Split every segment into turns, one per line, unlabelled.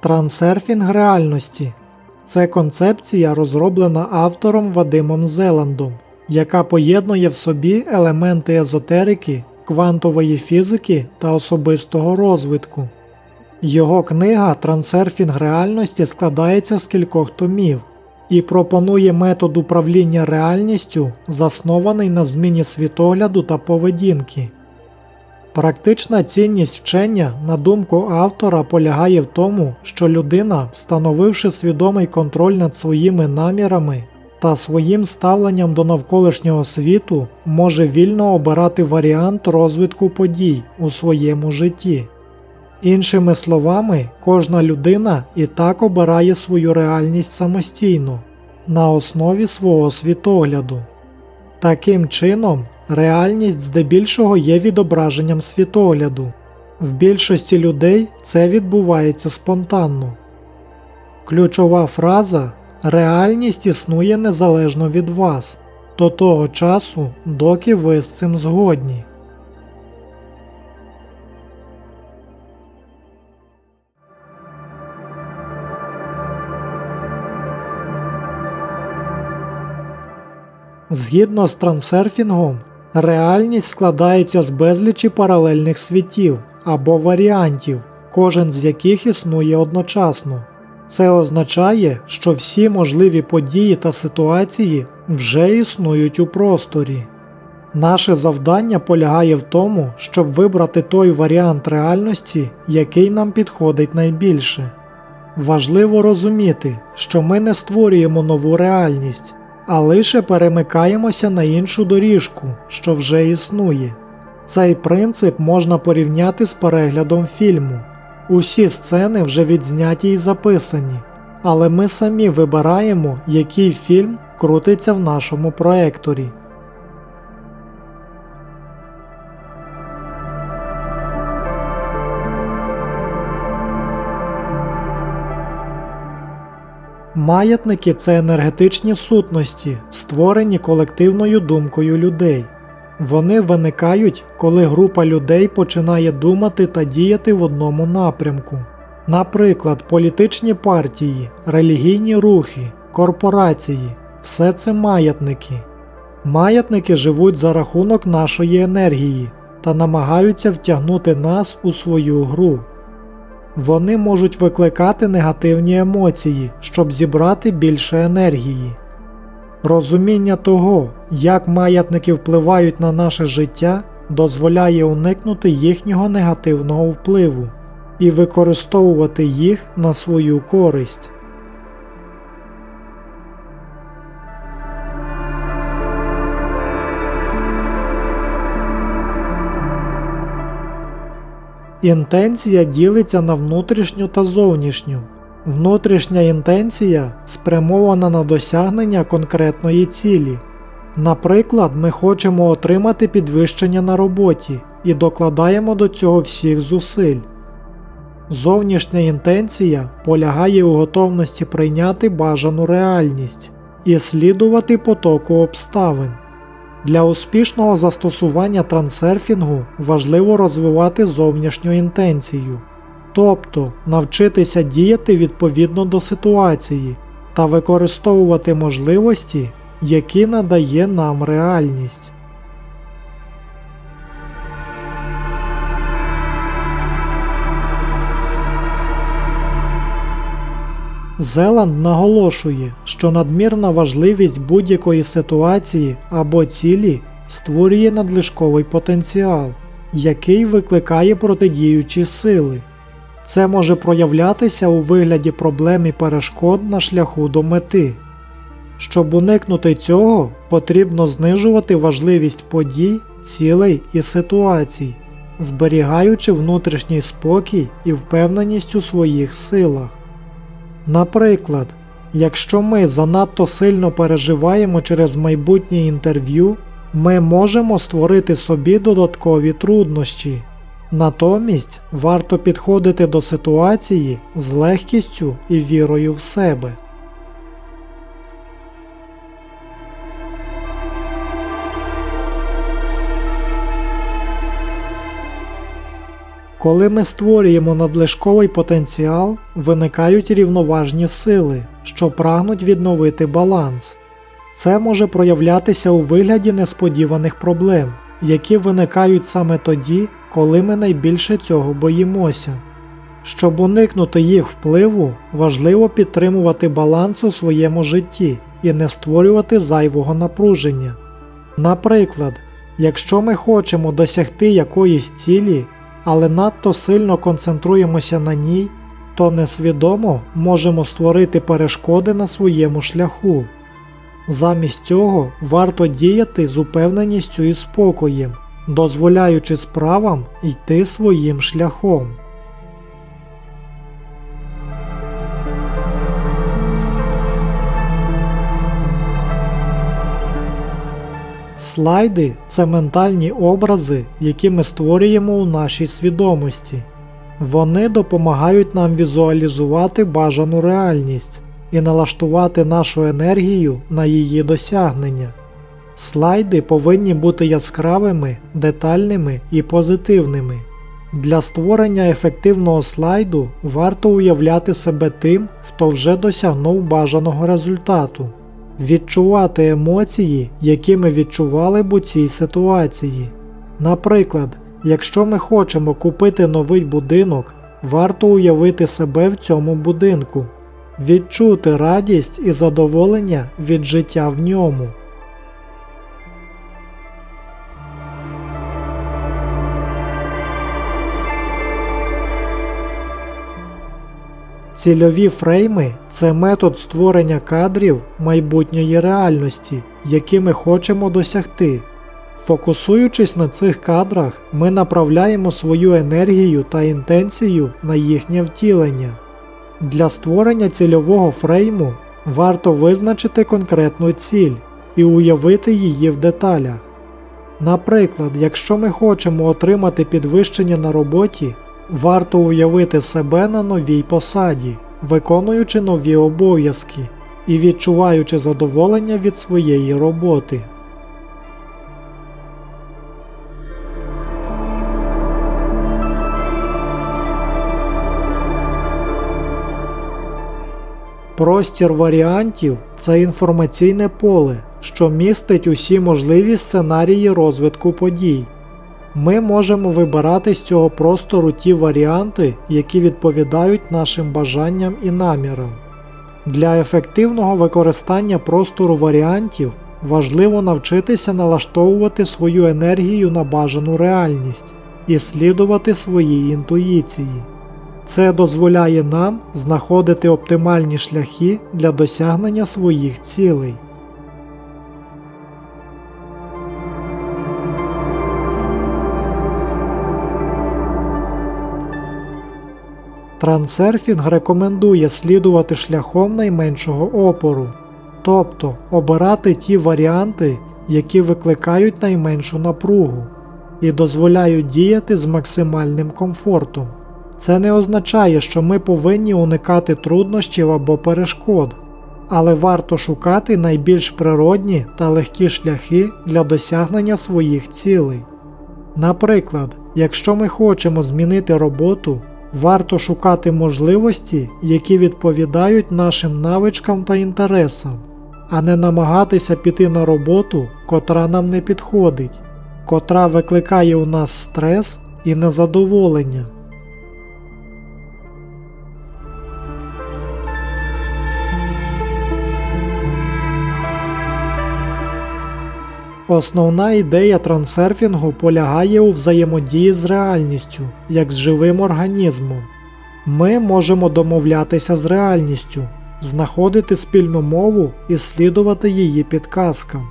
Трансерфінг реальності це концепція, розроблена автором Вадимом Зеландом, яка поєднує в собі елементи езотерики, квантової фізики та особистого розвитку. Його книга Трансерфінг реальності складається з кількох томів і пропонує метод управління реальністю, заснований на зміні світогляду та поведінки. Практична цінність вчення, на думку автора, полягає в тому, що людина, встановивши свідомий контроль над своїми намірами та своїм ставленням до навколишнього світу, може вільно обирати варіант розвитку подій у своєму житті. Іншими словами, кожна людина і так обирає свою реальність самостійно, на основі свого світогляду. Таким чином, реальність здебільшого є відображенням світогляду. В більшості людей це відбувається спонтанно. Ключова фраза реальність існує незалежно від вас до того часу, доки ви з цим згодні. Згідно з трансерфінгом, реальність складається з безлічі паралельних світів або варіантів, кожен з яких існує одночасно. Це означає, що всі можливі події та ситуації вже існують у просторі. Наше завдання полягає в тому, щоб вибрати той варіант реальності, який нам підходить найбільше. Важливо розуміти, що ми не створюємо нову реальність, а лише перемикаємося на іншу доріжку, що вже існує. Цей принцип можна порівняти з переглядом фільму. Усі сцени вже відзняті і записані, але ми самі вибираємо, який фільм крутиться в нашому проекторі. Маятники це енергетичні сутності, створені колективною думкою людей. Вони виникають, коли група людей починає думати та діяти в одному напрямку. Наприклад, політичні партії, релігійні рухи, корпорації все це маятники. Маятники живуть за рахунок нашої енергії та намагаються втягнути нас у свою гру. Вони можуть викликати негативні емоції, щоб зібрати більше енергії. Розуміння того, як маятники впливають на наше життя, дозволяє уникнути їхнього негативного впливу і використовувати їх на свою користь. Інтенція ділиться на внутрішню та зовнішню. Внутрішня інтенція спрямована на досягнення конкретної цілі. Наприклад, ми хочемо отримати підвищення на роботі і докладаємо до цього всіх зусиль. Зовнішня інтенція полягає у готовності прийняти бажану реальність і слідувати потоку обставин. Для успішного застосування трансерфінгу важливо розвивати зовнішню інтенцію, тобто навчитися діяти відповідно до ситуації та використовувати можливості, які надає нам реальність. Зеланд наголошує, що надмірна важливість будь-якої ситуації або цілі створює надлишковий потенціал, який викликає протидіючі сили. Це може проявлятися у вигляді проблем і перешкод на шляху до мети. Щоб уникнути цього, потрібно знижувати важливість подій, цілей і ситуацій, зберігаючи внутрішній спокій і впевненість у своїх силах. Наприклад, якщо ми занадто сильно переживаємо через майбутнє інтерв'ю, ми можемо створити собі додаткові труднощі. Натомість варто підходити до ситуації з легкістю і вірою в себе. Коли ми створюємо надлишковий потенціал, виникають рівноважні сили, що прагнуть відновити баланс. Це може проявлятися у вигляді несподіваних проблем, які виникають саме тоді, коли ми найбільше цього боїмося. Щоб уникнути їх впливу, важливо підтримувати баланс у своєму житті і не створювати зайвого напруження. Наприклад, якщо ми хочемо досягти якоїсь цілі, але надто сильно концентруємося на ній, то несвідомо можемо створити перешкоди на своєму шляху. Замість цього варто діяти з упевненістю і спокоєм, дозволяючи справам йти своїм шляхом. Слайди це ментальні образи, які ми створюємо у нашій свідомості. Вони допомагають нам візуалізувати бажану реальність і налаштувати нашу енергію на її досягнення. Слайди повинні бути яскравими, детальними і позитивними. Для створення ефективного слайду варто уявляти себе тим, хто вже досягнув бажаного результату, відчувати емоції, які ми відчували б у цій ситуації. Наприклад, якщо ми хочемо купити новий будинок, варто уявити себе в цьому будинку, відчути радість і задоволення від життя в ньому. Цільові фрейми це метод створення кадрів майбутньої реальності, які ми хочемо досягти. Фокусуючись на цих кадрах, ми направляємо свою енергію та інтенцію на їхнє втілення. Для створення цільового фрейму варто визначити конкретну ціль і уявити її в деталях. Наприклад, якщо ми хочемо отримати підвищення на роботі, варто уявити себе на новій посаді, виконуючи нові обов'язки і відчуваючи задоволення від своєї роботи. Простір варіантів це інформаційне поле, що містить усі можливі сценарії розвитку подій. Ми можемо вибирати з цього простору ті варіанти, які відповідають нашим бажанням і намірам. Для ефективного використання простору варіантів важливо навчитися налаштовувати свою енергію на бажану реальність і слідувати своїй інтуїції. Це дозволяє нам знаходити оптимальні шляхи для досягнення своїх цілей. Трансерфінг рекомендує слідувати шляхом найменшого опору, тобто обирати ті варіанти, які викликають найменшу напругу, і дозволяють діяти з максимальним комфортом. Це не означає, що ми повинні уникати труднощів або перешкод, але варто шукати найбільш природні та легкі шляхи для досягнення своїх цілей. Наприклад, якщо ми хочемо змінити роботу, варто шукати можливості, які відповідають нашим навичкам та інтересам, а не намагатися піти на роботу, котра нам не підходить, котра викликає у нас стрес і незадоволення. Основна ідея трансерфінгу полягає у взаємодії з реальністю, як з живим організмом. Ми можемо домовлятися з реальністю, знаходити спільну мову і слідувати її підказкам.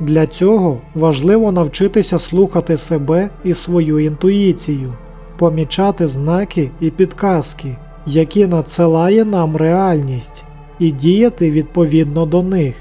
Для цього важливо навчитися слухати себе і свою інтуїцію, помічати знаки і підказки, які надсилає нам реальність, і діяти відповідно до них.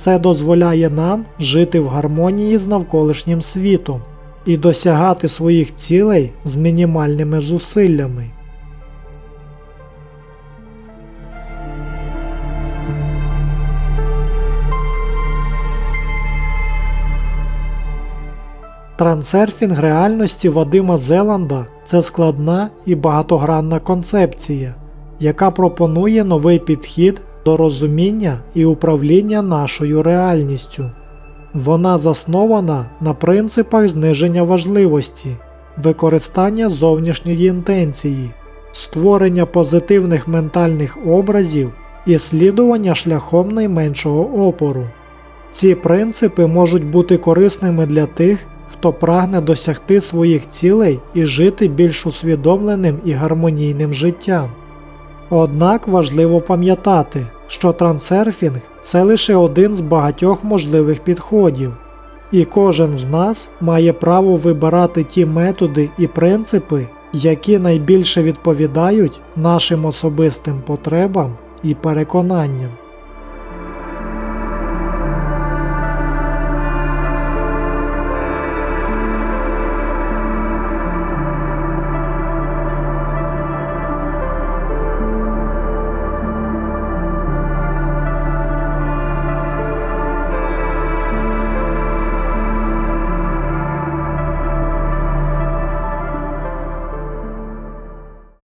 Це дозволяє нам жити в гармонії з навколишнім світом і досягати своїх цілей з мінімальними зусиллями. Трансерфінг реальності Вадима Зеланда це складна і багатогранна концепція, яка пропонує новий підхід до розуміння і управління нашою реальністю. Вона заснована на принципах зниження важливості, використання зовнішньої інтенції, створення позитивних ментальних образів і слідування шляхом найменшого опору. Ці принципи можуть бути корисними для тих, хто прагне досягти своїх цілей і жити більш усвідомленим і гармонійним життям. Однак важливо пам'ятати, що трансерфінг це лише один з багатьох можливих підходів, і кожен з нас має право вибирати ті методи і принципи, які найбільше відповідають нашим особистим потребам і переконанням.